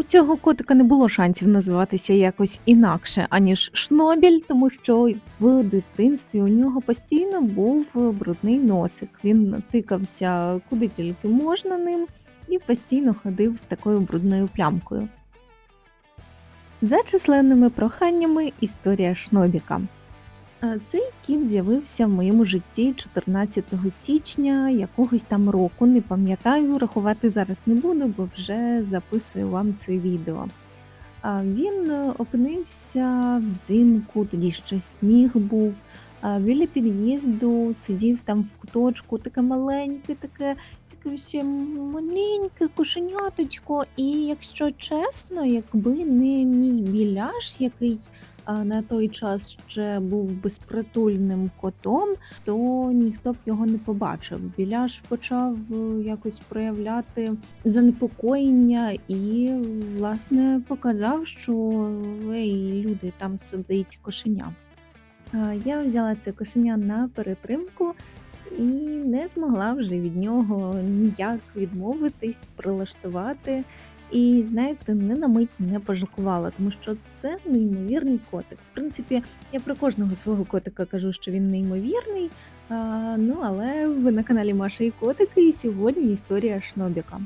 У цього котика не було шансів називатися якось інакше, аніж Шнобіль, тому що в дитинстві у нього постійно був брудний носик. Він тикався куди тільки можна ним і постійно ходив з такою брудною плямкою. За численними проханнями історія Шнобіка. Цей кіт з'явився в моєму житті 14 січня якогось там року. Не пам'ятаю, рахувати зараз не буду, бо вже записую вам це відео. Він е, опинився взимку, тоді ще сніг був. Біля під'їзду сидів там в куточку, таке маленьке, таке, таке ще маленьке кошеняточко. І якщо чесно, якби не мій біляш, який на той час ще був безпритульним котом, то ніхто б його не побачив. Біляш почав е, якось проявляти занепокоєння і, власне, показав, що ей, люди, там сидить кошеня. Я взяла це кошеня на перетримку і не змогла вже від нього ніяк відмовитись, прилаштувати. І знаєте, не на мить не пожалкувала, тому що це неймовірний котик. В принципі, я про кожного свого котика кажу, що він неймовірний. А, ну але ви на каналі Маша і Котики, і сьогодні історія Шнобіка.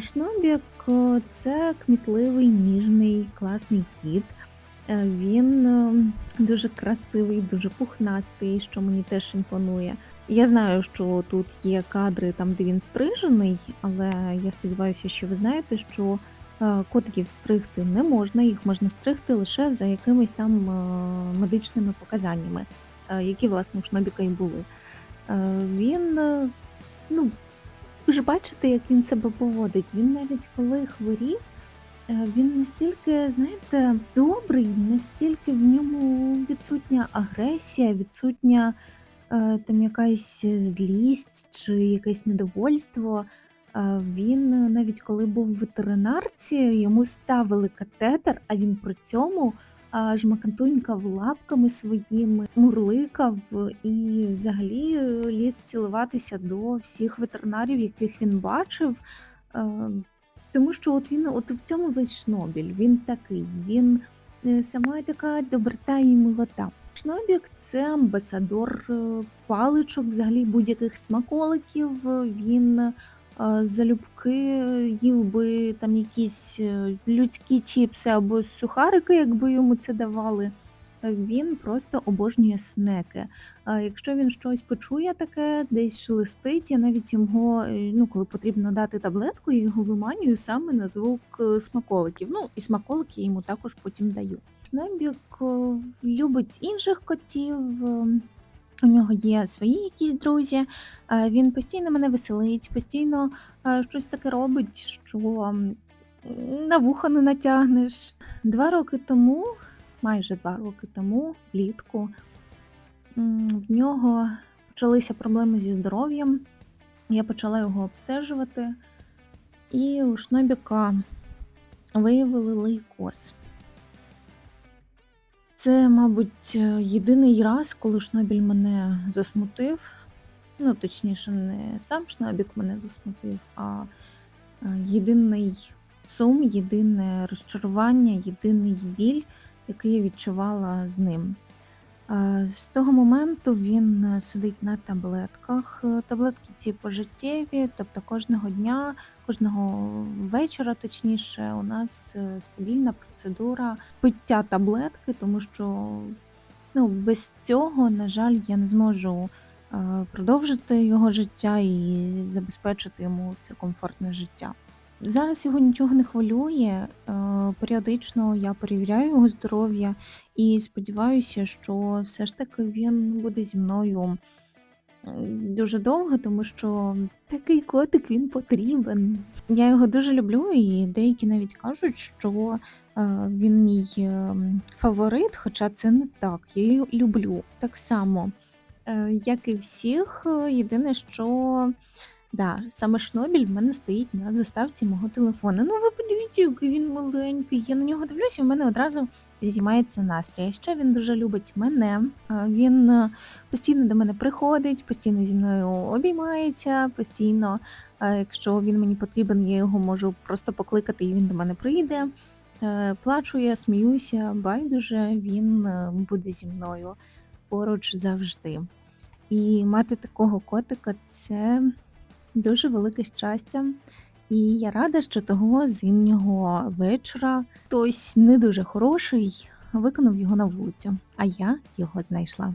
Шнобік це кмітливий, ніжний, класний кіт. Е, Він е, дуже красивий, дуже пухнастий, що мені теж імпонує. Я знаю, що тут є кадри там, де він стрижений, але я сподіваюся, що ви знаєте, що е, котиків стригти не можна, їх можна стригти лише за якимись там медичними показаннями, які власне у Шнобіка і були. Він, ну, ви ж бачите, як він себе поводить. Він навіть коли хворів, Він настільки, знаєте, добрий, настільки в ньому відсутня агресія, відсутня е, там якась злість чи якесь недовольство. Е, Він е, навіть коли був в ветеринарці, йому ставили катетер, а він при цьому жмакантунькав лапками своїми, мурликав і взагалі е, ліз цілуватися до всіх ветеринарів, яких він бачив. Тому що от він от в цьому весь Шнобіль, він такий, він е, сама така доброта і милота. Шнобік це амбасадор е, паличок, взагалі будь-яких смаколиків. Він е, залюбки їв би там якісь людські чіпси або сухарики, якби йому це давали. Він просто обожнює снеки. Якщо він щось почує таке, десь шелестить, я навіть його, е, ну, коли потрібно дати таблетку, я його виманюю саме на звук е, смаколиків. Ну, і смаколики йому також потім даю. Шнебік е, любить інших котів. У нього є свої якісь друзі. Він постійно мене веселить, постійно щось таке робить, що на вухо не натягнеш. Два роки тому, майже два роки тому, влітку, В нього почалися проблеми зі здоров'ям. Я почала його обстежувати, і у Шнобіка виявили лейкоз. Це, мабуть, єдиний раз, коли Шнобіль мене засмутив. Ну, точніше, не сам Шнобік мене засмутив, а е, єдиний сум, єдине розчарування, єдиний біль, який я відчувала з ним. Е, З того моменту він е, сидить на таблетках. Е, Таблетки ці пожиттєві, тобто кожного дня, кожного вечора, точніше, у нас стабільна процедура пиття таблетки, тому що ну, без цього, на жаль, я не зможу продовжити його життя і забезпечити йому це комфортне життя. Зараз його нічого не хвилює. е, Періодично я перевіряю його здоров'я і сподіваюся, що все ж таки він буде зі мною дуже довго, тому що такий котик він потрібен. Я його дуже люблю, і деякі навіть кажуть, що е, він мій ем, фаворит, хоча це не так. Я його люблю так само, е, як і всіх. Е, Єдине, що Да, саме Шнобіль в мене стоїть на заставці мого телефона. Ну, ви подивіться, який він маленький. Я на нього дивлюся, і в мене одразу підіймається настрій. Ще він дуже любить мене. Він е, постійно до мене приходить, постійно зі мною обіймається, постійно, е, якщо він мені потрібен, я його можу просто покликати, і він до мене прийде. Е, Плачу я, сміюся, байдуже, він буде зі мною поруч завжди. І мати такого котика це дуже велике щастя. І я рада, що того зимнього вечора хтось не дуже хороший виконав його на вулицю, а я його знайшла.